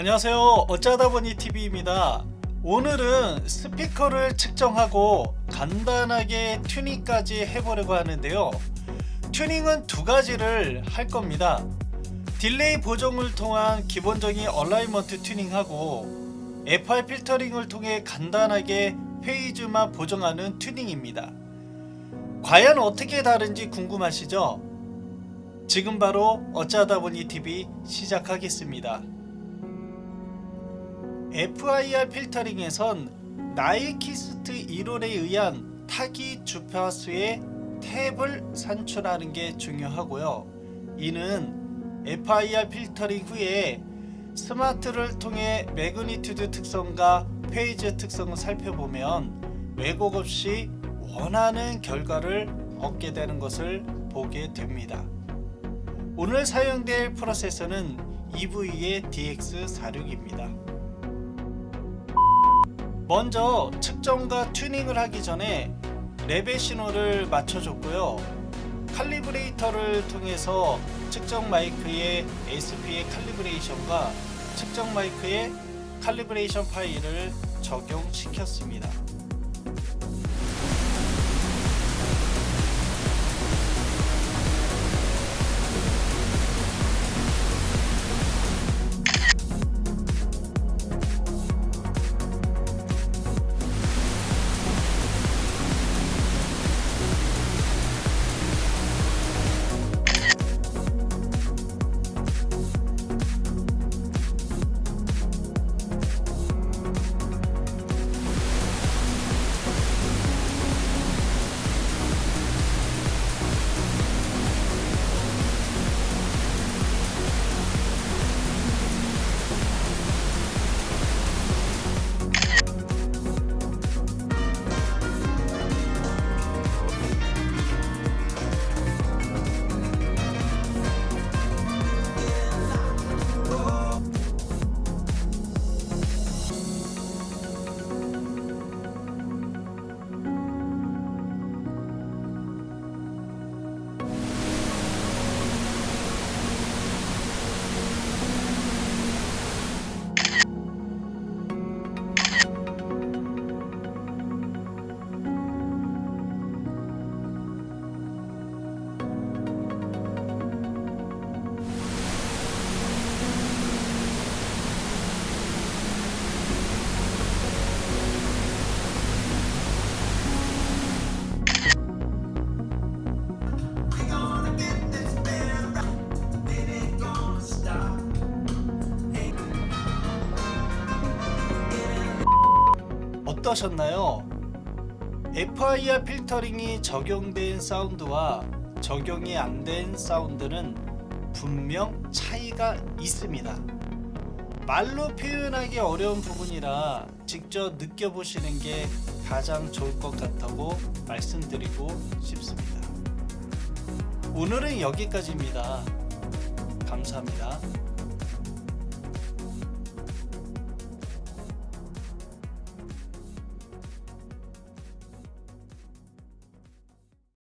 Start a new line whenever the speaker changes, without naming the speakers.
안녕하세요. 어쩌다 보니 TV입니다. 오늘은 스피커를 측정하고 간단하게 튜닝까지 해보려고 하는데요. 튜닝은 두 가지를 할 겁니다. 딜레이 보정을 통한 기본적인 얼라이먼트 튜닝하고 FR 필터링을 통해 간단하게 페이즈만 보정하는 튜닝입니다. 과연 어떻게 다른지 궁금하시죠? 지금 바로 어쩌다 보니 TV 시작하겠습니다. FIR 필터링에선 나이키스트 이론에 의한 타기 주파수의 탭을 산출하는 게 중요하고요. 이는 FIR 필터링 후에 스마트를 통해 매그니튜드 특성과 페이즈 특성을 살펴보면 왜곡 없이 원하는 결과를 얻게 되는 것을 보게 됩니다. 오늘 사용될 프로세서는 EV의 DX46입니다. 먼저 측정과 튜닝을 하기 전에 레벨 신호를 맞춰줬고요. 칼리브레이터를 통해서 측정 마이크의 SP의 칼리브레이션과 측정 마이크의 칼리브레이션 파일을 적용시켰습니다. 어떠셨나요? FIR 필터링이 적용된 사운드와 적용이 안 된 사운드는 분명 차이가 있습니다. 말로 표현하기 어려운 부분이라 직접 느껴보시는 게 가장 좋을 것 같다고 말씀드리고 싶습니다. 오늘은 여기까지입니다. 감사합니다.